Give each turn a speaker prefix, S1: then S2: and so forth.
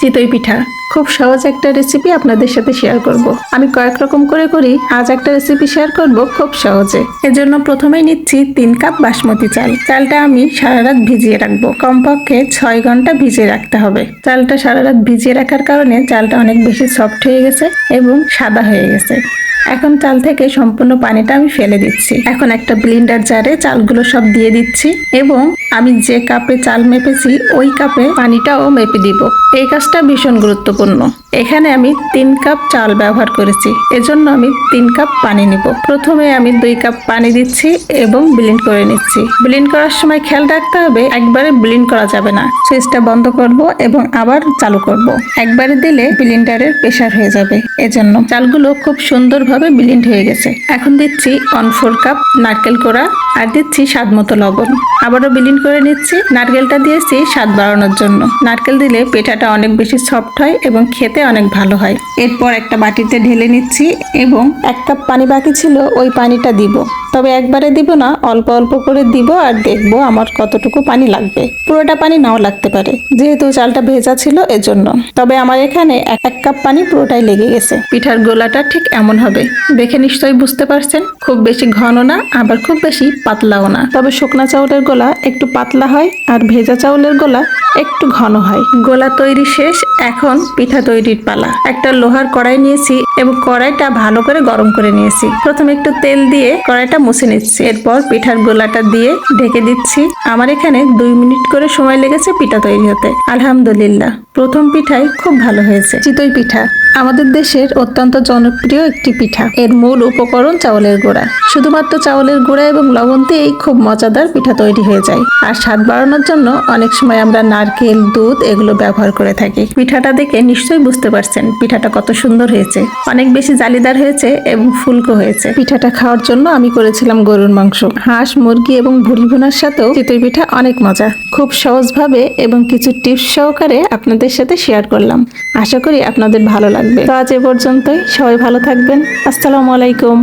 S1: চিতই পিঠা। খুব সহজ একটা রেসিপি আপনাদের সাথে শেয়ার করব। আমি কয়েক রকম করে করি, আজ একটা রেসিপি শেয়ার করব খুব সহজে। এজন্য প্রথমেই নিচ্ছি তিন কাপ বাসমতি চাল। চালটা আমি সারা রাত ভিজিয়ে রাখব। কমপক্ষে ছয় ঘণ্টা ভিজিয়ে রাখতে হবে। চালটা সারা রাত ভিজিয়ে রাখার কারণে চালটা অনেক বেশি সফট হয়ে গেছে এবং সাদা হয়ে গেছে। এখন চাল থেকে সম্পূর্ণ পানিটা আমি ফেলে দিচ্ছি। এখন একটা ব্লিন্ডার জারে চালগুলো সব দিয়ে দিচ্ছি এবং আমি যে কাপে চাল মেপেছি, ওই কাপে পানিটাও মেপে দিব। এই কাজটা ভীষণ গুরুত্বপূর্ণ। এখানে আমি তিন কাপ চাল ব্যবহার করেছি। এজন্য আমি তিন কাপ পানি নিব। প্রথমে আমি দুই কাপ পানি দিচ্ছি এবং ব্লিন্ড করে নিচ্ছি। ব্লিন্ড করার সময় খেয়াল রাখতে হবে, একবারে ব্লিন্ড করা যাবে না। সুইচটা বন্ধ করব এবং আবার চালু করব। একবারে দিলে ব্লিন্ডারের প্রেশার হয়ে যাবে। এজন্য চালগুলো খুব সুন্দরভাবে ব্লিন্ড হয়ে গেছে। এখন দিচ্ছি ওয়ান ফোর কাপ নারকেল কোড়া আর দিচ্ছি স্বাদ মতো লবণ। আবারও ব্লিন্ড করে নিচ্ছি। নারকেলটা দিয়েছি স্বাদ বাড়ানোর জন্য। নারকেল দিলে পেঠাটা অনেক বেশি সফট হয় এবং খেতে অনেক ভালো হয়। এরপর একটা বাটিতে ঢেলে নিচ্ছি এবং এক কাপ পানি বাকি ছিল, ওই পানিটা দিব। তবে একবারে দিব না, অল্প অল্প করে দিব আর দেখব আমার কতটুকু পানি লাগবে। পুরোটা পানি নাও লাগতে পারে, যেহেতু চালটা ভেজা ছিল এজন্য। তবে আমার এখানে এক কাপ পানি পুরোটাই লেগে গেছে। পিঠার গোলাটা ঠিক এমন হবে। দেখে নিশ্চয়ই বুঝতে পারছেন? খুব বেশি ঘন না, আবার খুব বেশি পাতলাও না। তবে শুকনা চাউলের গোলা একটু পাতলা হয় আর ভেজা চাউলের গোলা একটু ঘন হয়। গোলা তৈরি শেষ, এখন পিঠা তৈরির পালা। একটা লোহার কড়াই নিয়েছি এবং কড়াইটা ভালো করে গরম করে নিয়েছি। প্রথমে একটু তেল দিয়ে কড়াইটা মুছে নিচ্ছি। এরপর পিঠার গোলাটা দিয়ে ঢেকে দিচ্ছি। আমার এখানে দুই মিনিট করে সময় লেগেছে পিঠা তৈরি হতে। আলহামদুলিল্লাহ, প্রথম পিঠাই খুব ভালো হয়েছে। চিতই পিঠা। আমাদের দেশের অত্যন্ত জনপ্রিয় একটি পিঠা। এর মূল উপকরণ চাউলের গুঁড়া। শুধুমাত্র চাউলের গুঁড়া এবং লবণ দিয়েই খুব মজাদার পিঠা তৈরি হয়ে যায়। আর স্বাদ বাড়ানোর জন্য অনেক সময় আমরা নারকেল, দুধ এগুলো ব্যবহার করে থাকি। পিঠাটা দেখে নিশ্চয়ই বুঝতে পারছেন পিঠাটা কত সুন্দর হয়েছে। অনেক বেশি জালিদার হয়েছে এবং ফুলকো হয়েছে। পিঠাটা খাওয়ার জন্য আমি করেছিলাম গরুর মাংস। হাঁস, মুরগি এবং ভুড়ি ভুনার সাথেও চিতই পিঠা অনেক মজা। খুব সহজভাবে এবং কিছু টিপস সহকারে আপনাদের সাথে শেয়ার করলাম। আশা করি আপনাদের ভালো লাগবে। তো আজ এ পর্যন্তই। সবাই ভালো থাকবেন। আসসালামু আলাইকুম।